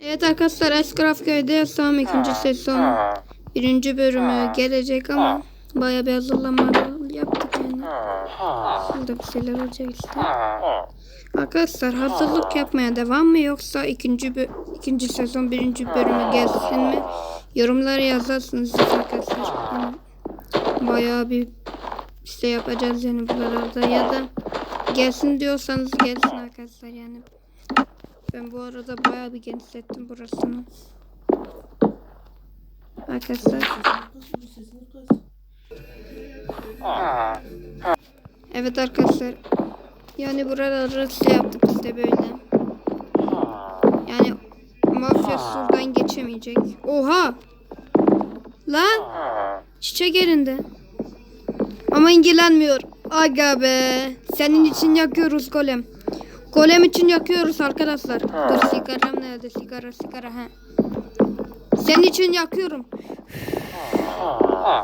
Evet arkadaşlar Escraft Köy'de Yasam ikinci sezon birinci bölümü gelecek ama baya bir hazırlama yaptık yani. Şurada bir şeyler olacak işte. Arkadaşlar hazırlık yapmaya devam mı yoksa ikinci ikinci sezon birinci bölümü gelsin mi? Yorumlara yazarsınız arkadaşlar. Yani bayağı bir şey yapacağız yani buralarda ya da gelsin diyorsanız gelsin arkadaşlar yani. Ben bu arada bayağı bir genişlettim burasını. Arkadaşlar. Evet arkadaşlar. Yani buraları şey yaptık işte böyle. Yani mafya surdan geçemeyecek. Oha! Lan! Çiçek elinde. Ama ilgilenmiyor. Aga be. Senin için yakıyoruz golem. Golem için yakıyoruz arkadaşlar. Dur sigaram nerede? Sigara sigara ha. Senin için yakıyorum.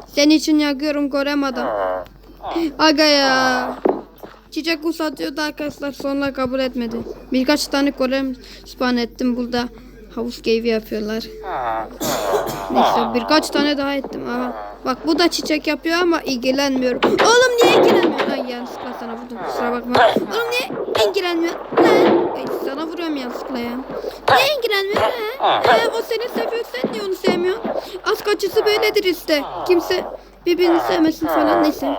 Senin için yakıyorum golem adam. Aga ya. Çiçek uzatıyordu arkadaşlar sonra kabul etmedi. Birkaç tane golem spawn ettim burada. Havuz keyfi yapıyorlar. Neyse birkaç tane daha ettim. Aha. Bak bu da çiçek yapıyor ama ilgilenmiyor. Oğlum niye ilgilenmiyor? Ay yanlışlıkla sana vurdum kusura bakma. Oğlum niye ilgilenmiyor? Lan. Ay, sana vuruyorum yanlışlıkla ya. Niye ilgilenmiyor? He? He, o seni seviyor sen niye onu sevmiyorsun? Az kaçısı böyledir işte. Kimse birbirini sevmesin falan neyse.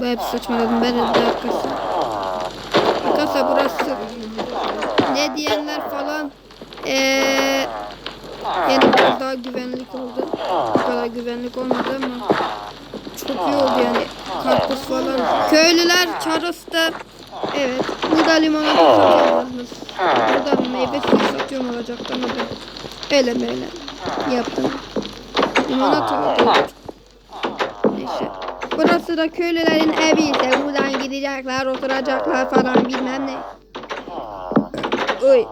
Bayağı bir saçmaladım ben de arkadaşlar. Arkadaşlar burası ne diyenler falan eee yani biraz daha güvenlik oldu. Bu kadar güvenlik olmadı ama çok iyi oldu yani. Karpuz falan. Köylüler Charles'ta evet. Burada limonata satıyorlarmış. Burada meyve suyu satıyorum olacaktı ama ben öyle böyle yaptım. Limonata oldu. Neyse. Burası da köylülerin evi ise buradan gidecekler, oturacaklar falan bilmem ne. Oy.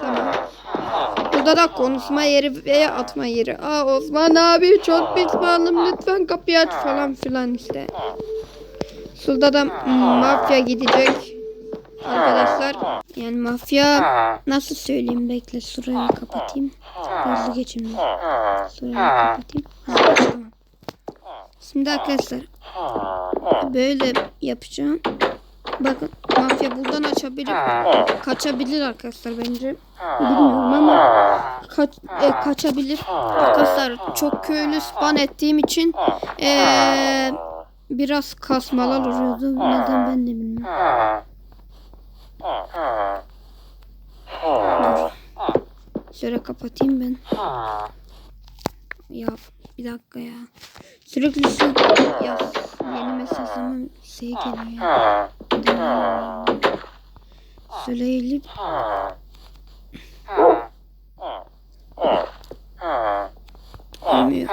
Tamam. Burada da konuşma yeri veya atma yeri. Aa Osman abi çok pişmanım lütfen kapıyı aç falan filan işte. Şurada da mafya gidecek. Arkadaşlar yani mafya nasıl söyleyeyim bekle şurayı kapatayım. Hızlı geçeyim. ben. Şurayı kapatayım. Ha, tamam. Şimdi arkadaşlar böyle yapacağım. Bakın mafya buradan açabilir. Kaçabilir arkadaşlar bence. Bilmiyorum ama kaç, e, kaçabilir. Arkadaşlar çok köylü spawn ettiğim için e, biraz kasmalar oluyordu. Neden ben de bilmiyorum. Şöyle kapatayım ben. Ya bir dakika ya. Sürekli şu ya yeni mesajlama şey geliyor ya. Söyleyip bilmiyor.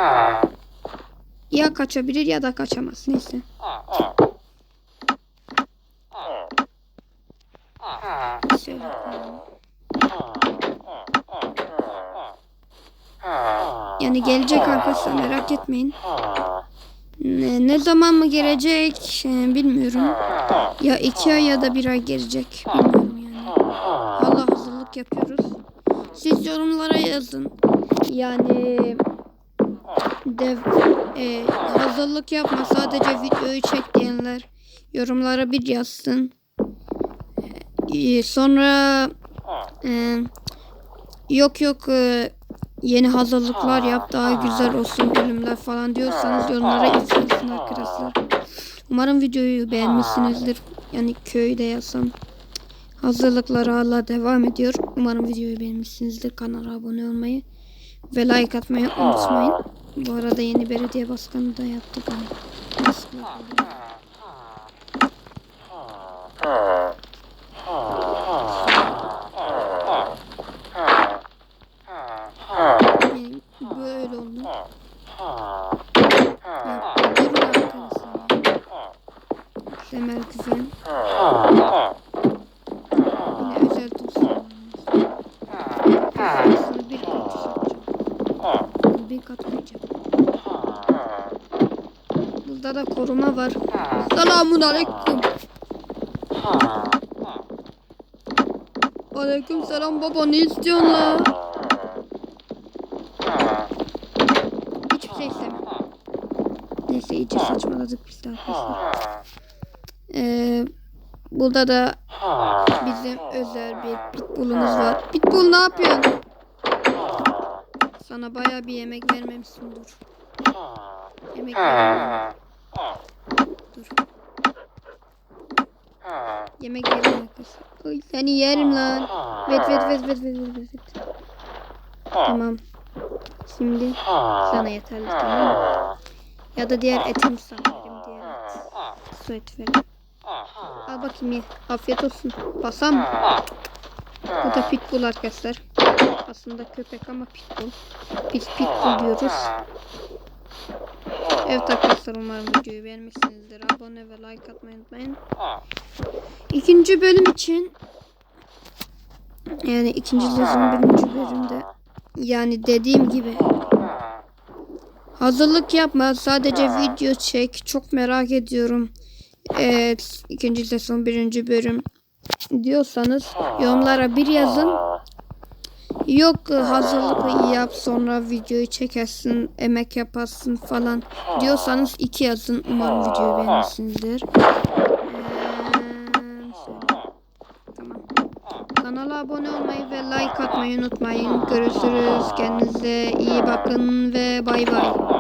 Ya kaçabilir ya da kaçamaz. Neyse. Yani gelecek arkadaşlar merak etmeyin. Ne, ne zaman mı gelecek e, bilmiyorum. Ya iki ay ya da bir ay gelecek. Bilmiyorum yani. Allah hazırlık yapıyoruz. Siz yorumlara yazın. Yani dev e, hazırlık yapma sadece videoyu çek diyenler yorumlara bir yazsın. E, sonra e, yok yok e, yeni hazırlıklar yap daha güzel olsun bölümler falan diyorsanız yorumlara yazın arkadaşlar. Umarım videoyu beğenmişsinizdir. Yani köyde yazsam. Hazırlıklar hala devam ediyor. Umarım videoyu beğenmişsinizdir. Kanala abone olmayı ve like atmayı unutmayın. Bu arada yeni belediye başkanı da. Nasıl yapalım? Yani böyle oldu. Ya, durun arkadaşlar. Temel güzel. Yine özel dosya. Aslında bir kat yapacağım. Bir kat koyacağım. Burada da koruma var. Selamun aleyküm. Aleyküm selam baba ne istiyorsun la? Hiçbir şey istemem. Neyse iyice saçmaladık biz de arkadaşlar. Ee, burada da bizim özel bir pitbullumuz var. Pitbull ne yapıyorsun? Sana baya bir yemek vermemişsin dur. Yemek vermem. Dur. Yemek verin. Oy, seni yerim lan. Vet vet vet vet vet vet vet. Tamam. Şimdi sana yeterli tamam mı? Ya da diğer etimi sana vereyim diğer et. Su et verin. Al bakayım ye. Afiyet olsun. Basam. Bu da pitbull arkadaşlar. Aslında köpek ama pitbull. Biz pitbull diyoruz. Evet arkadaşlar umarım videoyu beğenmişsinizdir. Abone ve like atmayı unutmayın. İkinci bölüm için yani ikinci sezon birinci bölümde yani dediğim gibi hazırlık yapma sadece video çek çok merak ediyorum evet ikinci sezon birinci bölüm diyorsanız yorumlara bir yazın yok hazırlık yap sonra videoyu çekersin emek yaparsın falan diyorsanız iki yazın umarım videoyu beğenmişsinizdir şöyle. Tamam. Kanala abone olmayı ve like atmayı unutmayın. Görüşürüz. Kendinize iyi bakın ve bay bay.